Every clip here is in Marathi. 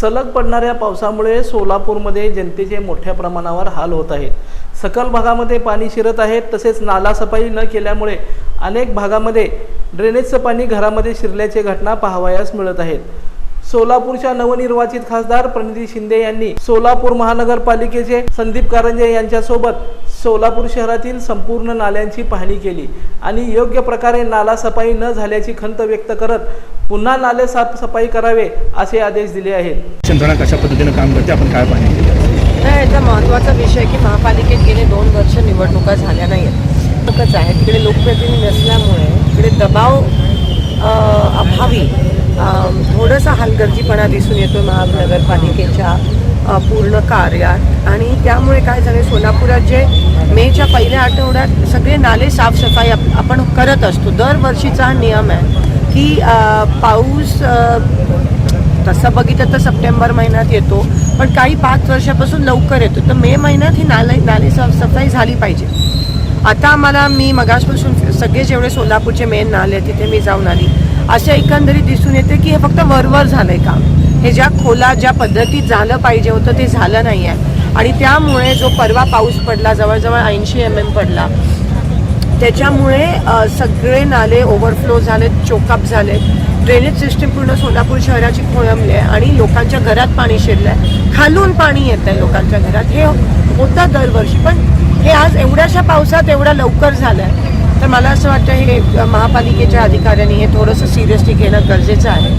सलग पडणाऱ्या पावसामुळे सोलापूरमध्ये जनतेचे मोठ्या प्रमाणावर हाल होत आहेत. सकल भागामध्ये पाणी शिरत आहे तसेच नालासफाई न केल्यामुळे अनेक भागामध्ये ड्रेनेजचं पाणी घरामध्ये शिरल्याचे घटना पाहावयास मिळत आहेत. सोलापूरच्या नवनिर्वाचित खासदार प्रणिती शिंदे यांनी सोलापूर महानगरपालिकेचे संदीप कारंजे यांच्यासोबत सोलापूर शहरातील संपूर्ण नाल्यांची पाहणी केली आणि योग्य प्रकारे नाला सफाई न झाल्याची खंत व्यक्त करत पुन्हा नाले साफसफाई करावे असे आदेश दिले आहेत. यंत्रणा कशा पद्धतीनं काम करते? आपण काय पाहणी याचा महत्त्वाचा विषय की महापालिकेत गेले दोन वर्ष निवडणुका झाल्या नाही आहेत आहे. तिकडे लोकप्रतिनिधी नसल्यामुळे तिकडे दबाव हलगर्जीपणा दिसून येतो महानगरपालिकेच्या पूर्ण कार्यात. आणि त्यामुळे काय झालं सोलापुरात जे मेच्या पहिल्या आठवड्यात सगळे नाले साफसफाई आप- आपण करत असतो. दरवर्षीचा हा नियम आहे की पाऊस तसं बघितलं तर सप्टेंबर महिन्यात येतो पण काही पाच वर्षापासून लवकर येतो. तर मे महिन्यात ही नाले नाले साफसफाई झाली पाहिजे. आता आम्हाला मी मगासपासून सगळे जेवढे सोलापूरचे मेन नाले तिथे मी जाऊन आली. असे एकंदरीत दिसून येते की हे फक्त वरवर झालं आहे काम. हे ज्या खोला ज्या पद्धतीत झालं पाहिजे होतं ते झालं नाही आहे आणि त्यामुळे जो परवा पाऊस पडला जवळजवळ ऐंशी एम एम पडला त्याच्यामुळे सगळे नाले ओव्हरफ्लो झालेत चोकअप झालेत. ड्रेनेज सिस्टीम पूर्ण सोलापूर शहराची खोळंबली आहे आणि लोकांच्या घरात पाणी शिरलं आहे खालून पाणी येत आहे लोकांच्या घरात. हे होतं दरवर्षी पण हे आज एवढ्याशा पावसात एवढ्या लवकर झालं आहे तर मला असं वाटतं हे महापालिकेच्या अधिकाऱ्यांनी हे थोडंसं सिरियसली घेणं गरजेचं आहे.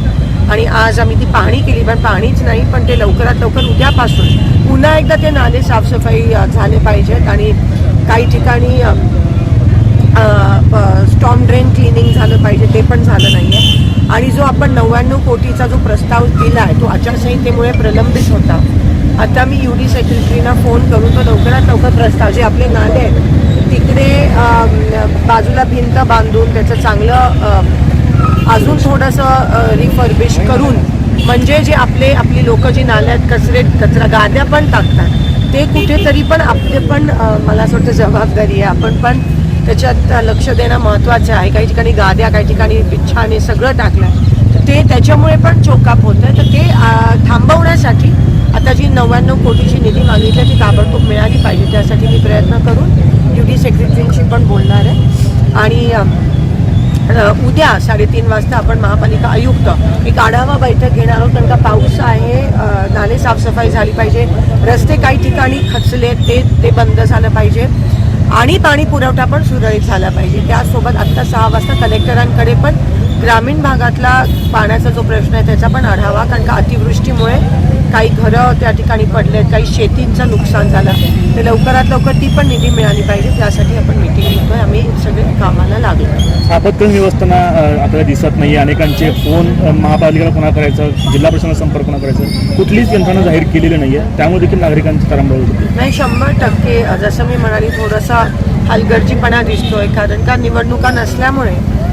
आणि आज आम्ही ती पाहणी केली पण पाणीच नाही पण ते लवकरात लवकर उद्यापासून पुन्हा एकदा ते नाले साफसफाई झाले पाहिजेत आणि काही ठिकाणी स्टॉम ड्रेन क्लिनिंग झालं पाहिजे ते पण झालं नाही आहे आणि जो आपण नव्याण्णव कोटीचा जो प्रस्ताव दिला आहे तो आचारसंहितेमुळे प्रलंबित होता. आता मी यू डी सेक्रेटरीना फोन करून तो लवकरात लवकर प्रस्ताव जे आपले नाले आहेत तिकडे बाजूला भिंत बांधून त्याचं चांगलं अजून थोडंसं रिफर्बिश करून म्हणजे जे आपले आपली लोक जी नाल्यात कचरे कचरा गाद्या पण टाकतात ते कुठेतरी पण आपले पण मला असं वाटतं जबाबदारी आहे आपण पण त्याच्यात लक्ष देणं महत्त्वाचं आहे. काही ठिकाणी गाद्या काही ठिकाणी बिच्छाने सगळं टाकलं आहे तर ते त्याच्यामुळे पण चोकाप होतं आहे तर ते थांबवण्यासाठी नव्याण्णव कोटीची निधी मागितली आहे ती ताबडतोब मिळाली पाहिजे. त्यासाठी मी प्रयत्न करून यू सेक्रेटरींशी पण बोलणार आहे. आणि उद्या साडेतीन वाजता आपण महापालिका आयुक्त एक आढावा बैठक घेणार आहोत. कारण का पाऊस आहे नाले साफसफाई झाली पाहिजे रस्ते काही ठिकाणी खचले ते ते बंद झालं पाहिजे. आणि पाणी पुरवठा पण सुरळीत झाला पाहिजे. त्यासोबत आत्ता सहा वाजता कलेक्टरांकडे पण ग्रामीण भागातला पाण्याचा जो प्रश्न आहे त्याचा पण आढावा. कारण का अतिवृष्टीमुळे काही घरं त्या ठिकाणी पडलेत काही शेतींचं नुकसान झालं ते लवकरात लवकर ती पण निधी मिळाली पाहिजे. त्यासाठी आपण मिटिंग घेतोय. आम्ही सगळे कामाला लागलो. आपत्कालीन व्यवस्थापना अ, आपल्याला दिसत नाही अनेकांचे फोन महापालिकेला कोणा करायचं जिल्हा प्रशासनाला संपर्क कोणा करायचं. कुठलीच यंत्रणा जाहीर केलेली नाही आहे त्यामुळे देखील नागरिकांची तारांबळ होते. नाही शंभर टक्के. जसं मी म्हणाली थोडासा हलगर्जीपणा दिसतोय. कारण का निवडणुका नसल्यामुळे